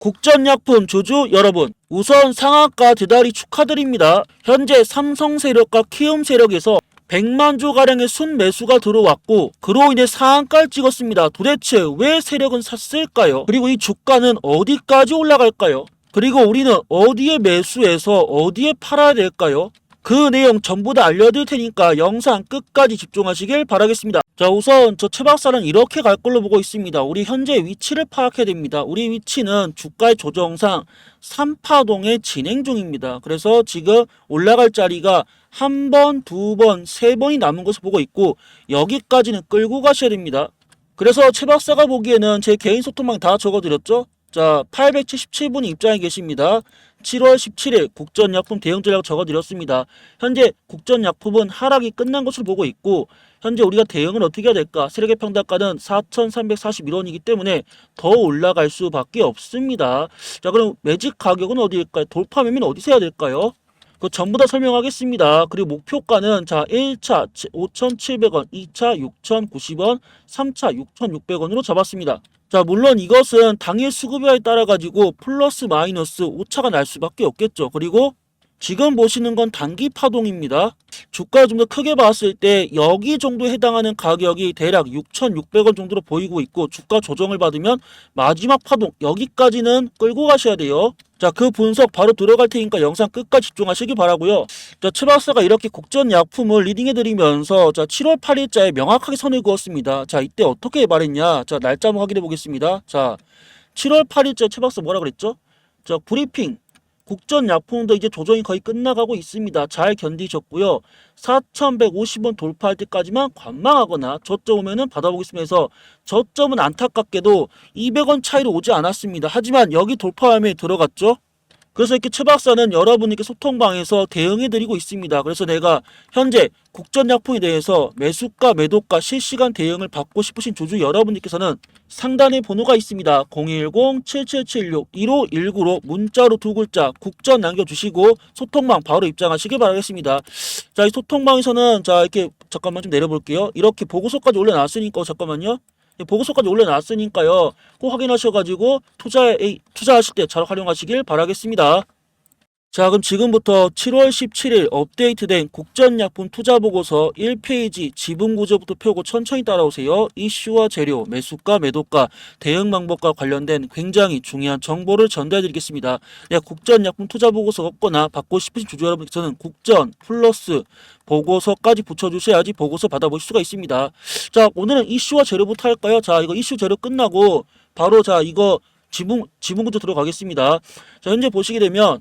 국전약품 주주 여러분, 우선 상한가 대단히 축하드립니다. 현재 삼성 세력과 키움 세력에서 100만 주 가량의 순매수가 들어왔고 그로 인해 상한가를 찍었습니다. 도대체 왜 세력은 샀을까요? 그리고 이 주가는 어디까지 올라갈까요? 그리고 우리는 어디에 매수해서 어디에 팔아야 될까요? 그 내용 전부 다 알려드릴 테니까 영상 끝까지 집중하시길 바라겠습니다. 자 우선 저 최 박사는 이렇게 갈 걸로 보고 있습니다. 우리 현재 위치를 파악해야 됩니다. 우리 위치는 주가의 조정상 3파동의 진행 중입니다. 그래서 지금 올라갈 자리가 한 번, 두 번, 세 번이 남은 것을 보고 있고 여기까지는 끌고 가셔야 됩니다. 그래서 최 박사가 보기에는 제 개인 소통망 다 적어드렸죠? 자, 877분이 입장해 계십니다. 7월 17일 국전약품 대응 전략 적어드렸습니다. 현재 국전약품은 하락이 끝난 것으로 보고 있고 현재 우리가 대응을 어떻게 해야 될까? 세력의 평단가는 4,341원이기 때문에 더 올라갈 수밖에 없습니다. 자, 그럼 매직 가격은 어디일까요? 돌파 매매는 어디서 해야 될까요? 그 전부 다 설명하겠습니다. 그리고 목표가는 자 1차 5,700원, 2차 6,090원, 3차 6,600원으로 잡았습니다. 자 물론 이것은 당일 수급여에 따라 가지고 플러스 마이너스 오차가 날 수밖에 없겠죠. 그리고 지금 보시는 건 단기 파동입니다. 주가 좀 더 크게 봤을 때 여기 정도에 해당하는 가격이 대략 6,600원 정도로 보이고 있고 주가 조정을 받으면 마지막 파동 여기까지는 끌고 가셔야 돼요. 자, 그 분석 바로 들어갈 테니까 영상 끝까지 집중하시기 바라고요. 자, 최박사가 이렇게 국전 약품을 리딩해 드리면서 자, 7월 8일자에 명확하게 선을 그었습니다. 자, 이때 어떻게 말했냐? 자, 날짜 한번 확인해 보겠습니다. 자, 7월 8일자 최박사 뭐라 그랬죠? 자, 브리핑 국전 약품도 이제 조정이 거의 끝나가고 있습니다. 잘 견디셨고요. 4,150원 돌파할 때까지만 관망하거나 저점 오면은 받아보겠습니다. 저점은 안타깝게도 200원 차이로 오지 않았습니다. 하지만 여기 돌파함에 들어갔죠. 그래서 이렇게 최 박사는 여러분께 소통방에서 대응해드리고 있습니다. 그래서 내가 현재 국전약품에 대해서 매수가, 매도가 실시간 대응을 받고 싶으신 주주 여러분들께서는 상단에 번호가 있습니다. 010-7776-1519로 문자로 두 글자 국전 남겨주시고 소통방 바로 입장하시길 바라겠습니다. 자, 이 소통방에서는 자, 이렇게 잠깐만 좀 내려볼게요. 이렇게 보고서까지 올려놨으니까 잠깐만요. 예, 보고서까지 올려놨으니까요. 꼭 확인하셔가지고 투자에 투자하실 때 잘 활용하시길 바라겠습니다. 자 그럼 지금부터 7월 17일 업데이트된 국전약품 투자보고서 1페이지 지분구조부터 펴고 천천히 따라오세요. 이슈와 재료, 매수가, 매도가, 대응 방법과 관련된 굉장히 중요한 정보를 전달해드리겠습니다. 네, 국전약품 투자보고서 없거나 받고 싶으신 주주 여러분께서는 국전 플러스 보고서까지 붙여주셔야지 보고서 받아보실 수가 있습니다. 자 오늘은 이슈와 재료부터 할까요? 자 이거 이슈 재료 끝나고 바로 자 이거 지분 지분구조 들어가겠습니다. 자 현재 보시게 되면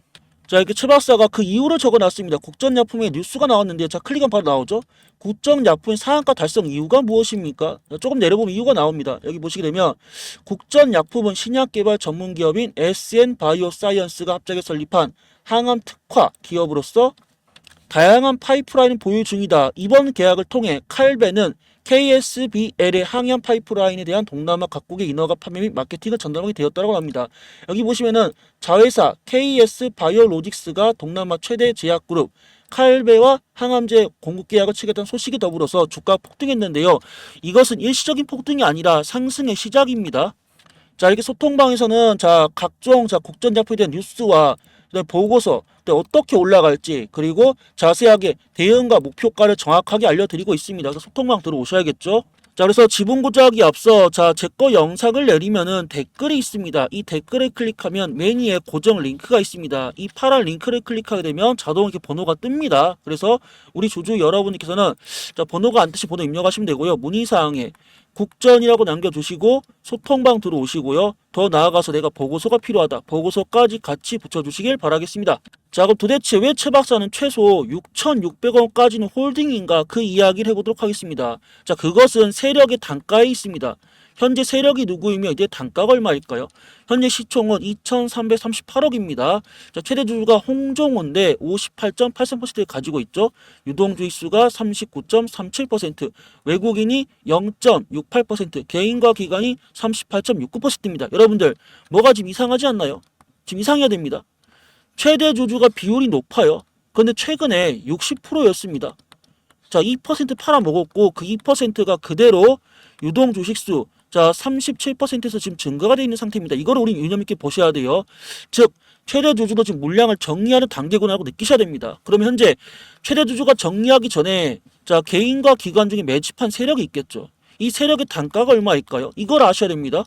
자 이렇게 최 박사가 그 이유를 적어놨습니다. 국전약품에 뉴스가 나왔는데 자 클릭하면 바로 나오죠. 국전약품의 상한가 달성 이유가 무엇입니까? 자, 조금 내려보면 이유가 나옵니다. 여기 보시게 되면 국전약품은 신약개발 전문기업인 SN 바이오사이언스가 합작해 설립한 항암 특화 기업으로서 다양한 파이프라인을 보유 중이다. 이번 계약을 통해 칼베는 KSBL의 항염 파이프라인에 대한 동남아 각국의 인허가 판매 및 마케팅을 전담하게 되었다고 합니다. 여기 보시면은 자회사 KS 바이오로직스가 동남아 최대 제약 그룹 칼베와 항암제 공급 계약을 체결한 소식이 더불어서 주가 폭등했는데요. 이것은 일시적인 폭등이 아니라 상승의 시작입니다. 자 이렇게 소통방에서는 자 각종 자 국전 작품에 대한 뉴스와 보고서 또 어떻게 올라갈지 그리고 자세하게 대응과 목표가를 정확하게 알려드리고 있습니다. 그래서 소통방 들어오셔야겠죠. 자 그래서 지분 고작이 앞서 자 제 거 영상을 내리면은 댓글이 있습니다. 이 댓글을 클릭하면 메뉴에 고정 링크가 있습니다. 이 파란 링크를 클릭하게 되면 자동 이렇게 번호가 뜹니다. 그래서 우리 주주 여러분께서는 자 번호가 안 뜨시 번호 입력하시면 되고요. 문의사항에 국전이라고 남겨주시고 소통방 들어오시고요. 더 나아가서 내가 보고서가 필요하다. 보고서까지 같이 붙여주시길 바라겠습니다. 자 그럼 도대체 왜 최 박사는 최소 6,600원까지는 홀딩인가 그 이야기를 해보도록 하겠습니다. 자 그것은 세력의 단가에 있습니다. 현재 세력이 누구이며 이제 단가가 얼마일까요? 현재 시총은 2,338억입니다. 자, 최대 주주가 홍종호인데 58.83%를 가지고 있죠. 유동주의 수가 39.37%, 외국인이 0.68%, 개인과 기관이 38.69%입니다. 여러분들 뭐가 지금 이상하지 않나요? 지금 이상해야 됩니다. 최대 주주가 비율이 높아요. 그런데 최근에 60%였습니다. 자, 2% 팔아먹었고 그 2%가 그대로 유동 주식수 자, 37%에서 지금 증가가 되어 있는 상태입니다. 이거를 우리 유념 있게 보셔야 돼요. 즉, 최대 주주도 지금 물량을 정리하는 단계구나라고 느끼셔야 됩니다. 그러면 현재 최대 주주가 정리하기 전에 자, 개인과 기관 중에 매집한 세력이 있겠죠. 이 세력의 단가가 얼마일까요? 이걸 아셔야 됩니다.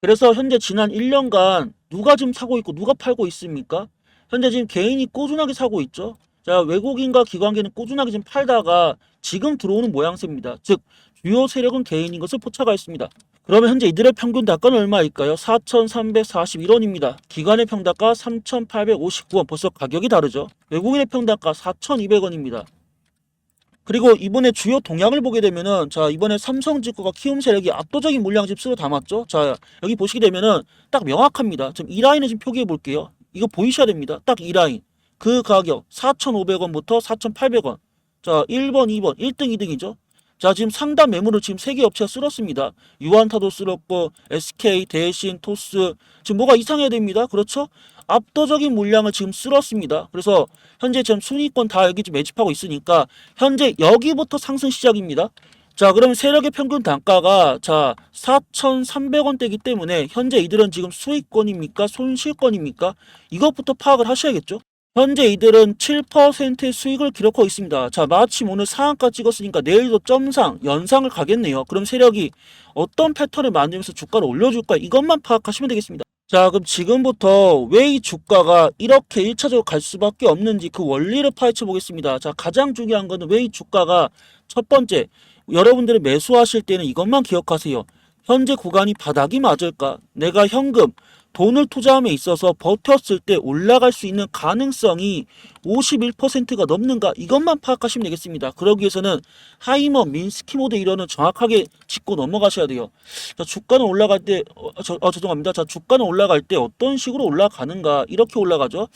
그래서 현재 지난 1년간 누가 지금 사고 있고 누가 팔고 있습니까? 현재 지금 개인이 꾸준하게 사고 있죠. 자, 외국인과 기관계는 꾸준하게 지금 팔다가 지금 들어오는 모양새입니다. 즉, 주요 세력은 개인인 것을 포착하였습니다 그러면 현재 이들의 평균 단가는 얼마일까요? 4,341원입니다. 기관의 평단가 3,859원. 벌써 가격이 다르죠. 외국인의 평단가 4,200원입니다. 그리고 이번에 주요 동향을 보게 되면은 자 이번에 삼성증권과 키움 세력이 압도적인 지금 쓸어 담았죠. 자 여기 보시게 되면은 딱 명확합니다. 지금 이 라인을 지금 표기해 볼게요. 이거 보이셔야 됩니다. 딱 이 라인. 그 가격 4,500원부터 4,800원. 자 1번, 2번, 1등, 2등이죠. 자 지금 상단 매물을 지금 세 개 업체가 쓸었습니다. 유한타도 쓸었고 SK, 대신, 토스 지금 뭐가 이상해야 됩니다. 그렇죠? 압도적인 물량을 지금 쓸었습니다. 그래서 현재 지금 순위권 다 여기 지금 매집하고 있으니까 현재 여기부터 상승 시작입니다. 자, 그럼 세력의 평균 단가가 자 4,300원대이기 때문에 현재 이들은 지금 수익권입니까? 손실권입니까? 이것부터 파악을 하셔야겠죠. 현재 이들은 7%의 수익을 기록하고 있습니다. 자, 마침 오늘 상한가 찍었으니까 내일도 점상, 연상을 가겠네요. 그럼 세력이 어떤 패턴을 만들면서 주가를 올려줄까? 이것만 파악하시면 되겠습니다. 자, 그럼 지금부터 왜 이 주가가 이렇게 1차적으로 갈 수밖에 없는지 그 원리를 파헤쳐 보겠습니다. 자, 가장 중요한 거는 왜이 주가가 첫 번째, 여러분들이 매수하실 때는 이것만 기억하세요. 현재 구간이 바닥이 맞을까? 내가 현금, 돈을 투자함에 있어서 버텼을 때 올라갈 수 있는 가능성이 51%가 넘는가? 이것만 파악하시면 되겠습니다. 그러기 위해서는 하이머, 민스키 모드 이론을 정확하게 짚고 넘어가셔야 돼요. 자, 주가는 올라갈 때, 어, 저, 어, 죄송합니다. 자, 주가는 올라갈 때 어떤 식으로 올라가는가? 이렇게 올라가죠.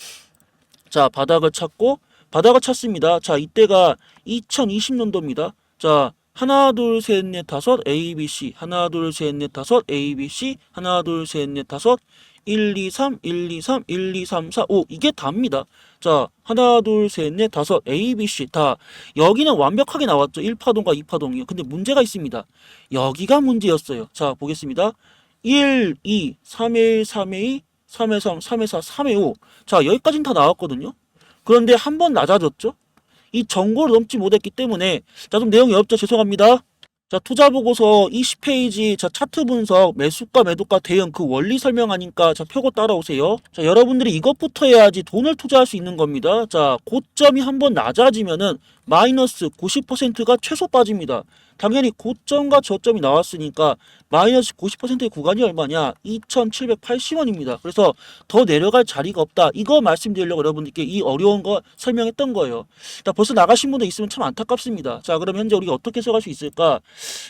자, 바닥을 찾고, 바닥을 찾습니다. 자, 이때가 2020년도입니다. 자, 하나, 둘, 셋, 넷, 다섯, A, B, C. 하나, 둘, 셋, 넷, 다섯, A, B, C. 하나, 둘, 셋, 넷, 다섯, 1, 2, 3, 1, 2, 3, 1, 2, 3, 4, 5. 이게 답니다. 자, 하나, 둘, 셋, 넷, 다섯, A, B, C. 다. 여기는 완벽하게 나왔죠. 1파동과 2파동이요. 근데 문제가 있습니다. 여기가 문제였어요. 자, 보겠습니다. 1, 2, 3의 1, 3의 2, 3의 3, 3의 4, 3의 5. 자, 여기까지는 다 나왔거든요. 그런데 한 번 낮아졌죠? 이 정보를 넘지 못했기 때문에 자, 좀 내용이 없죠. 죄송합니다. 자, 투자 보고서 20페이지 자, 차트 분석, 매수가, 매도가, 대응 그 원리 설명하니까 자, 펴고 따라오세요. 자, 여러분들이 이것부터 해야지 돈을 투자할 수 있는 겁니다. 자, 고점이 한번 낮아지면은 마이너스 90%가 최소 빠집니다. 당연히 고점과 저점이 나왔으니까 마이너스 90%의 구간이 얼마냐? 2,780원입니다. 그래서 더 내려갈 자리가 없다. 이거 말씀드리려고 여러분들께 이 어려운 거 설명했던 거예요. 자, 벌써 나가신 분들 있으면 참 안타깝습니다. 자, 그럼 현재 우리가 어떻게 해석할 수 있을까?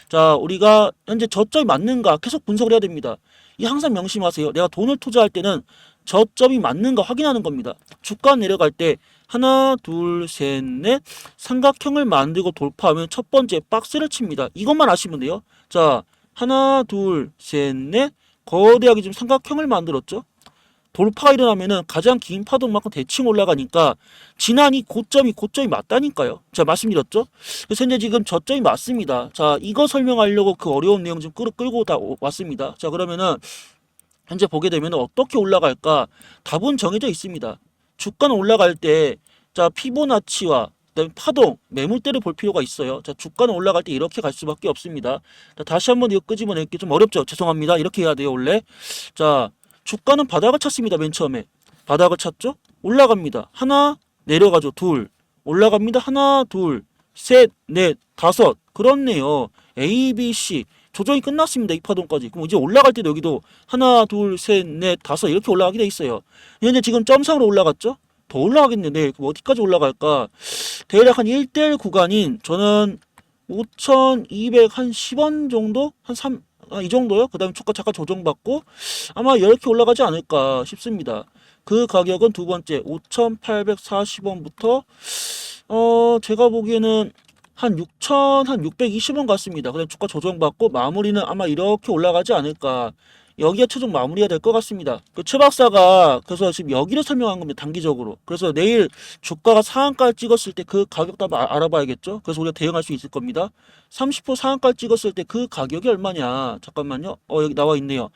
자, 우리가 현재 저점이 맞는가 계속 분석을 해야 됩니다. 이 항상 명심하세요. 내가 돈을 투자할 때는 저점이 맞는가 확인하는 겁니다. 주가 내려갈 때 하나, 둘, 셋, 넷 삼각형을 만들고 돌파하면 첫 번째 박스를 칩니다. 이것만 아시면 돼요. 자, 하나, 둘, 셋, 넷 거대하게 지금 삼각형을 만들었죠. 돌파가 일어나면은 가장 긴 파동만큼 대칭 올라가니까 지난 이 고점이 고점이 맞다니까요. 자 말씀드렸죠. 그래서 현재 지금 저점이 맞습니다. 자 이거 설명하려고 그 어려운 내용 좀 끌, 끌고 다 오- 왔습니다. 자 그러면은 현재 보게 되면 어떻게 올라갈까? 답은 정해져 있습니다. 주가는 올라갈 때, 자, 피보나치와 그다음에 파동, 매물대를 볼 필요가 있어요. 자, 주가는 올라갈 때 이렇게 갈 수밖에 없습니다. 자, 다시 한번 이거 끄집어내기 좀 어렵죠? 죄송합니다. 이렇게 해야 돼요, 원래. 자, 주가는 바닥을 찾습니다, 맨 처음에. 바닥을 찾죠? 올라갑니다. 하나, 내려가죠. 둘. 올라갑니다. 하나, 둘, 셋, 넷, 다섯. 그렇네요. A, B, C. 조정이 끝났습니다. 이 파동까지. 그럼 이제 올라갈 때도 여기도 하나, 둘, 셋, 넷, 다섯 이렇게 올라가게 돼 있어요. 현재 지금 점상으로 올라갔죠? 더 올라가겠네. 내일 그럼 어디까지 올라갈까? 대략 한 1대1 구간인 저는 5,210원 정도? 한 3, 아, 이 정도요? 그 다음에 주가 잠깐 조정받고 아마 이렇게 올라가지 않을까 싶습니다. 그 가격은 두 번째 5,840원부터 어 제가 보기에는 한 6천 한 620원 같습니다. 그다음 주가 조정받고 마무리는 아마 이렇게 올라가지 않을까. 여기가 최종 마무리가 될 것 같습니다. 그 최 박사가 그래서 지금 여기를 설명한 겁니다. 단기적으로. 그래서 내일 주가가 상한가를 찍었을 때 그 가격도 아- 알아봐야겠죠. 그래서 우리가 대응할 수 있을 겁니다. 30% 상한가를 찍었을 때 그 가격이 얼마냐? 잠깐만요. 어 여기 나와 있네요.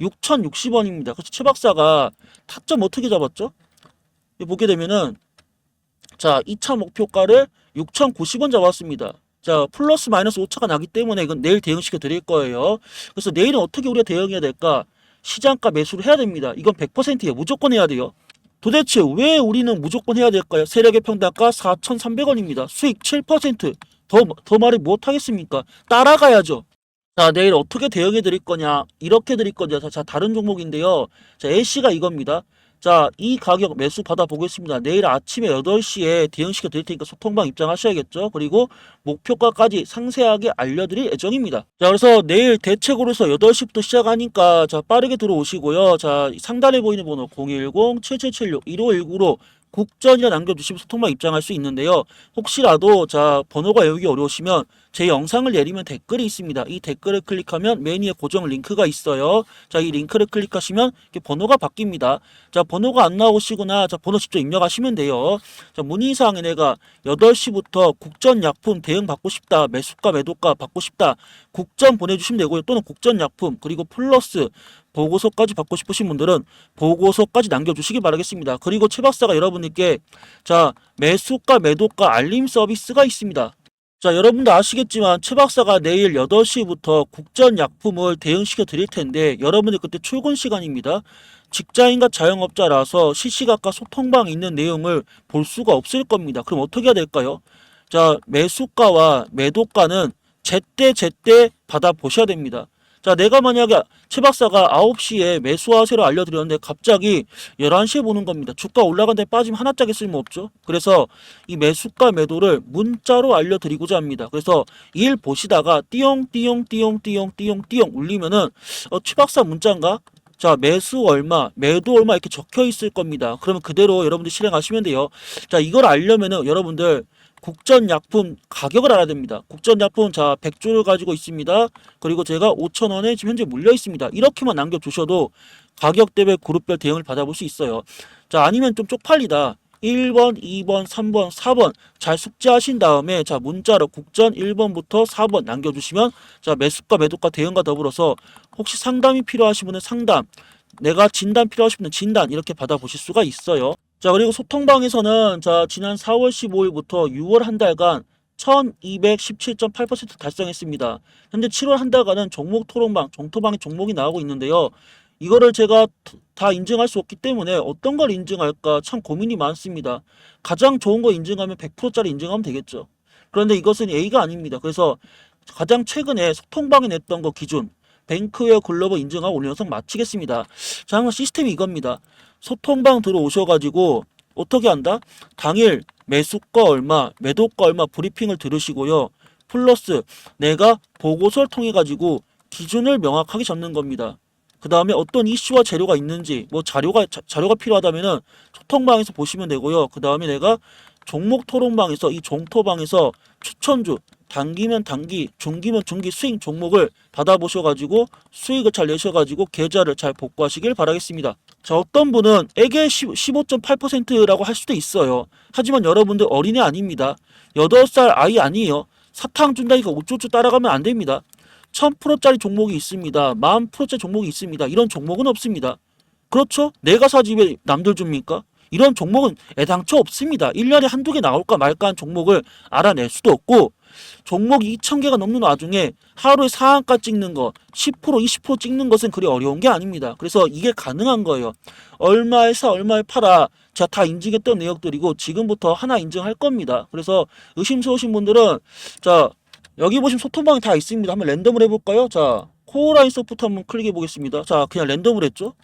6,060원입니다. 그래서 최 박사가 타점 어떻게 잡았죠? 보게 되면은 자 2차 목표가를 6,090원 잡았습니다. 자 플러스 마이너스 오차가 나기 때문에 이건 내일 대응시켜 드릴 거예요. 그래서 내일은 어떻게 우리가 대응해야 될까? 시장가 매수를 해야 됩니다. 이건 100%예요. 무조건 해야 돼요. 도대체 왜 우리는 무조건 해야 될까요? 세력의 평단가 4,300원입니다. 수익 7%. 더, 더 말이 못하겠습니까? 따라가야죠. 자, 내일 어떻게 대응해 드릴 거냐? 이렇게 드릴 거냐? 자, 자, 다른 종목인데요. 자, LC가 이겁니다. 자, 이 가격 매수 받아보겠습니다. 내일 아침에 8시에 대응시켜 드릴 테니까 소통방 입장하셔야겠죠. 그리고 목표가까지 상세하게 알려드릴 예정입니다. 자, 그래서 내일 대책으로서 8시부터 시작하니까 자, 빠르게 들어오시고요. 자, 상단에 보이는 번호 010-7776-1519로 국전이라 남겨주시면 소통방 입장할 수 있는데요. 혹시라도 자 번호가 외우기 어려우시면 제 영상을 내리면 댓글이 있습니다. 이 댓글을 클릭하면 메뉴에 고정 링크가 있어요. 자, 이 링크를 클릭하시면 번호가 바뀝니다. 자, 번호가 안 나오시거나 자, 번호 직접 입력하시면 돼요. 자, 문의사항에 내가 8시부터 국전 약품 대응 받고 싶다. 매수가 매도가 받고 싶다. 국전 보내주시면 되고요. 또는 국전 약품 그리고 플러스 보고서까지 받고 싶으신 분들은 보고서까지 남겨주시기 바라겠습니다. 그리고 최 박사가 여러분들께 자 매수가 매도가 알림 서비스가 있습니다. 자 여러분도 아시겠지만 최 박사가 내일 8시부터 국전 약품을 대응시켜 드릴 텐데 여러분들 그때 출근 시간입니다. 직장인과 자영업자라서 시시각각 소통방에 있는 내용을 볼 수가 없을 겁니다. 그럼 어떻게 해야 될까요? 자 매수가와 매도가는 제때 제때 받아 보셔야 됩니다. 자, 내가 만약에 최 박사가 9시에 매수하세요 알려드렸는데 갑자기 11시에 보는 겁니다. 주가 올라간데 빠지면 하나짜리 쓸모없죠. 그래서 이 매수가 매도를 문자로 알려드리고자 합니다. 그래서 일 보시다가 띠용 띠용 띠용 띠용 띠용 띠용 울리면은 어, 최 박사 문자인가? 자, 매수 얼마, 매도 얼마 이렇게 적혀 있을 겁니다. 그러면 그대로 여러분들 실행하시면 돼요. 자, 이걸 알려면은 여러분들 국전 약품 가격을 알아야 됩니다. 국전 약품 자 100조를 가지고 있습니다. 그리고 제가 5천 원에 지금 현재 물려 있습니다. 이렇게만 남겨주셔도 가격대별 그룹별 대응을 받아볼 수 있어요. 자 아니면 좀 쪽팔리다. 1번, 2번, 3번, 4번 잘 숙지하신 다음에 자 문자로 국전 1번부터 4번 남겨주시면 자 매수가 매도가 대응과 더불어서 혹시 상담이 필요하신 분은 상담 내가 진단 필요하신 분은 진단 이렇게 받아보실 수가 있어요. 자 그리고 소통방에서는 자 지난 4월 15일부터 6월 한 달간 1217.8% 달성했습니다. 현재 7월 한 달간은 종목 토론방, 종토방의 종목이 나오고 있는데요. 이거를 제가 다 인증할 수 없기 때문에 어떤 걸 인증할까 참 고민이 많습니다. 가장 좋은 거 인증하면 100%짜리 인증하면 되겠죠. 그런데 이것은 A가 아닙니다. 그래서 가장 최근에 소통방에 냈던 거 기준 뱅크웨어 글로벌 인증하고 오늘 영상 마치겠습니다. 자, 시스템이 이겁니다. 소통방 들어오셔가지고 어떻게 한다? 당일 매수가 얼마, 매도가 얼마 브리핑을 들으시고요. 플러스 내가 보고서를 통해 가지고 기준을 명확하게 잡는 겁니다. 그 다음에 어떤 이슈와 재료가 있는지 뭐 자료가 자, 자료가 필요하다면은 소통방에서 보시면 되고요. 그 다음에 내가 종목 토론방에서 이 종토방에서 추천주 단기면 단기, 중기면 중기 수익 종목을 받아보셔가지고 수익을 잘 내셔가지고 계좌를 잘 복구하시길 바라겠습니다. 자, 어떤 분은 에게 15.8%라고 할 수도 있어요. 하지만 여러분들 어린애 아닙니다. 8살 아이 아니에요. 사탕 준다니까 우쭈쭈 따라가면 안 됩니다. 1000%짜리 종목이 있습니다. 만 프로짜리 종목이 있습니다. 이런 종목은 없습니다. 그렇죠? 내가 왜 남들 줍니까? 이런 종목은 애당초 없습니다. 1년에 한두 개 나올까 말까 한 종목을 알아낼 수도 없고 종목이 2,000개가 넘는 와중에 하루에 상한가 찍는 거10% 20% 찍는 것은 그리 어려운 게 아닙니다. 그래서 이게 가능한 거예요. 얼마에 사 얼마에 팔아 제가 다 인증했던 내역들이고 지금부터 하나 인증할 겁니다. 그래서 의심스러우신 분들은 자 여기 보시면 소통방이 다 있습니다. 한번 랜덤을 해볼까요? 자 코어라인 소프트 한번 클릭해 보겠습니다. 자 그냥 랜덤을 했죠.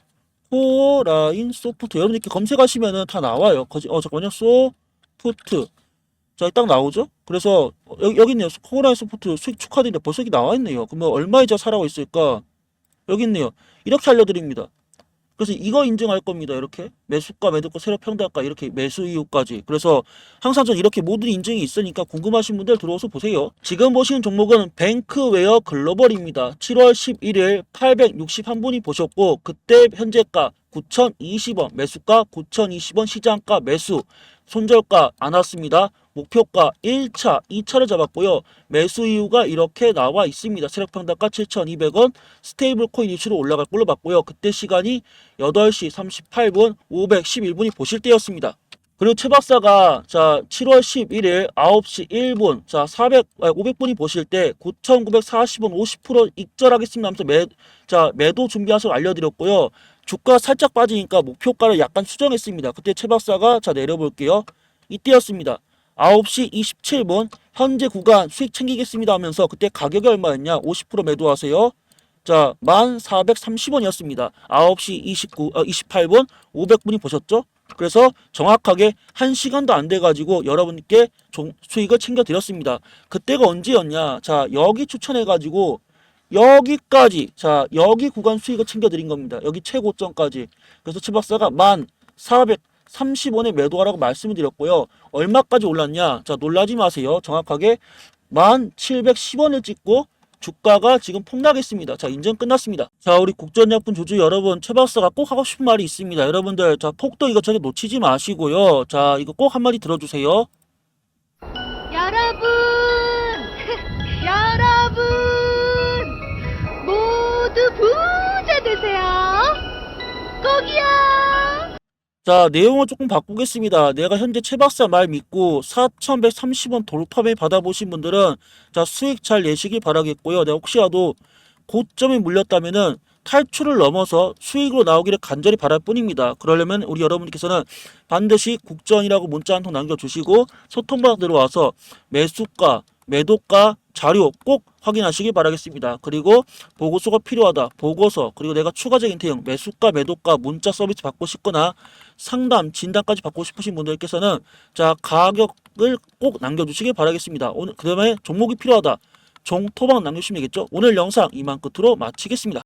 코어라인 소프트 여러분 이렇게 검색하시면은 다 나와요. 거지 어 잠깐만요. 소프트 자, 딱 나오죠? 그래서 어, 여기, 여기 있네요. 코어라인 소프트 수익 축하드립니다. 벌써 여기 나와 있네요. 그러면 얼마 이자 사라고 있을까? 여기 있네요. 이렇게 알려드립니다. 그래서 이거 인증할 겁니다. 이렇게 매수가, 매도가, 세력 평단가 이렇게 매수 이유까지. 그래서 항상 전 이렇게 모든 인증이 있으니까 궁금하신 분들 들어와서 보세요. 지금 보시는 종목은 뱅크웨어 글로벌입니다. 7월 11일 861분이 보셨고 그때 현재가 9,020원, 매수가 9,020원, 시장가 매수, 손절가 안 왔습니다. 목표가 1차, 2차를 잡았고요. 매수 이유가 이렇게 나와 있습니다. 세력평단가 7,200원, 스테이블 코인 이슈로 올라갈 걸로 봤고요. 그때 시간이 8시 38분, 511분이 보실 때였습니다. 그리고 최 박사가 자 7월 11일 9시 1분 자 400, 아, 500분이 보실 때 9,940원 50% 익절하겠습니다 하면서 매, 자 매도 준비하셔서 알려드렸고요. 주가 살짝 빠지니까 목표가를 약간 수정했습니다. 그때 최 박사가 자 내려볼게요. 이때였습니다. 9시 27분 현재 구간 수익 챙기겠습니다 하면서 그때 가격이 얼마였냐 50% 매도하세요. 자 1430원이었습니다. 9시 29, 어, 28분 500분이 보셨죠? 그래서 정확하게 1시간도 안 돼가지고 여러분께 종, 수익을 챙겨드렸습니다. 그때가 언제였냐? 자 여기 추천해가지고 여기까지 자 여기 구간 수익을 챙겨드린 겁니다. 여기 최고점까지. 그래서 최 박사가 1430원에 매도하라고 말씀을 드렸고요. 얼마까지 올랐냐? 자 놀라지 마세요. 정확하게 1710원을 찍고 주가가 지금 폭락했습니다. 자, 인증 끝났습니다. 자, 우리 국전약품 조주 여러분, 최 박사가 꼭 하고 싶은 말이 있습니다. 여러분들, 자, 폭도 이것저것 놓치지 마시고요. 자, 이거 꼭 한마디 들어주세요. 자, 내용을 조금 바꾸겠습니다. 내가 현재 최 박사 말 믿고 4,130원 돌파매 받아보신 분들은 자, 수익 잘 내시길 바라겠고요. 내가 혹시라도 고점에 물렸다면은 탈출을 넘어서 수익으로 나오기를 간절히 바랄 뿐입니다. 그러려면 우리 여러분께서는 반드시 국전이라고 문자 한 통 남겨주시고 소통방 들어와서 매수가, 매도가 자료 꼭 확인하시길 바라겠습니다. 그리고 보고서가 필요하다. 보고서 그리고 내가 추가적인 대응 매수가, 매도가 문자 서비스 받고 싶거나 상담, 진단까지 받고 싶으신 분들께서는 자 가격을 꼭 남겨주시길 바라겠습니다. 오늘 그 다음에 종목이 필요하다. 종토방 남겨주시면 되겠죠. 오늘 영상 이만 끝으로 마치겠습니다.